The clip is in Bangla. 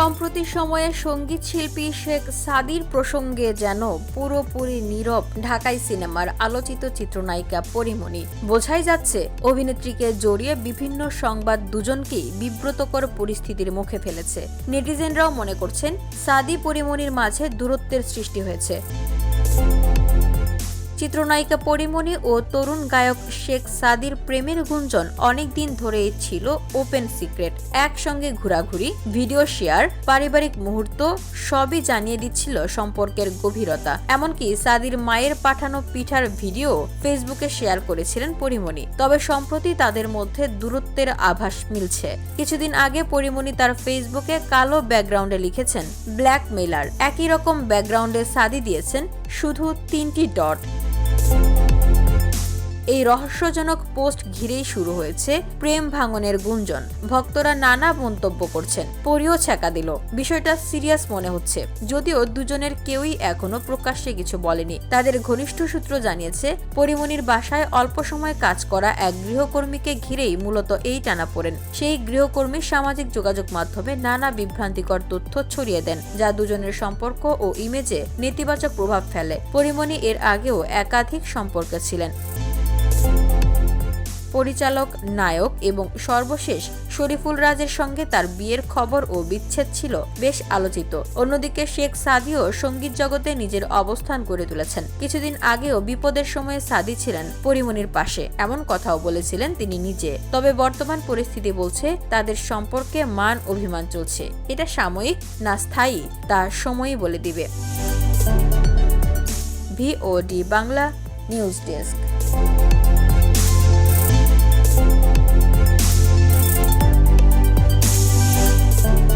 সম্প্রতি সময়ে সংগীত শিল্পী শেখ সাদির প্রসঙ্গে যেন পুরোপুরি নীরব ঢাকাই সিনেমার আলোচিত চিত্রনায়িকা পরিমণি। বোঝাই যাচ্ছে, অভিনেত্রীকে জড়িয়ে বিভিন্ন সংবাদ দুজনকেই বিব্রতকর পরিস্থিতির মুখে ফেলেছে। নেটিজেনরাও মনে করছেন, সাদি পরিমণির মাঝে দূরত্বের সৃষ্টি হয়েছে। চিত্রনায়িকা পরিমণি ও তরুণ গায়ক শেখ সাদির প্রেমের গুঞ্জন অনেক দিন ধরেই ছিল ওপেন সিক্রেট। একসঙ্গে ঘোরাঘুরি, ভিডিও শেয়ার, পারিবারিক মুহূর্ত সবই জানিয়ে দিচ্ছিল সম্পর্কের গভীরতা। এমনকি সাদির মায়ের পাঠানো পিঠার ভিডিও ফেসবুকে শেয়ার করেছিলেন পরিমণি। তবে সম্প্রতি তাদের মধ্যে দূরত্বের আভাস মিলছে। কিছুদিন আগে পরিমণি তার ফেসবুকে কালো ব্যাকগ্রাউন্ডে লিখেছেন, ব্ল্যাকমেলার। একই রকম ব্যাকগ্রাউন্ডে সাদি দিয়েছেন শুধু তিনটি ডট। এই রহস্যজনক পোস্ট ঘিরেই শুরু হয়েছে প্রেম ভাঙনের গুঞ্জন। ভক্তরা নানা মন্তব্য করছেন, পরিও ছ্যাকা দিল। বিষয়টা সিরিয়াস মনে হচ্ছে। যদিও দুজনের কেউই এখনও প্রকাশ্যে কিছু বলেনি। তাদের ঘনিষ্ঠ সূত্র জানিয়েছে পরিমণির বাসায় অল্প সময় কাজ করা এক গৃহকর্মীকে ঘিরেই মূলত এই টানাপোড়েন সেই গৃহকর্মী সামাজিক যোগাযোগ মাধ্যমে নানা বিভ্রান্তিকর তথ্য ছড়িয়ে দেন, যা দুজনের সম্পর্ক ও ইমেজে নেতিবাচক প্রভাব ফেলে। পরিমণি এর আগেও একাধিক সম্পর্কে ছিলেন। পরিচালক, নায়ক এবং সর্বশেষ শরীফুল রাজের সঙ্গে তার বিয়ের খবর ও বিচ্ছেদ ছিল বেশ আলোচিত। অন্যদিকে শেখ সাদিও সংগীত জগতে নিজের অবস্থান গড়ে তুলেছেন। কিছুদিন আগেও বিপদের সময়ে সাদি ছিলেন পরিমণির পাশে। এমন কথাও বলেছিলেন তিনি নিজে। তবে বর্তমান পরিস্থিতি বলছে তাদের সম্পর্কে মান অভিমান চলছে। এটা সাময়িক না স্থায়ী? তা সময়ই বলে দিবে। VOD Bangla news desk.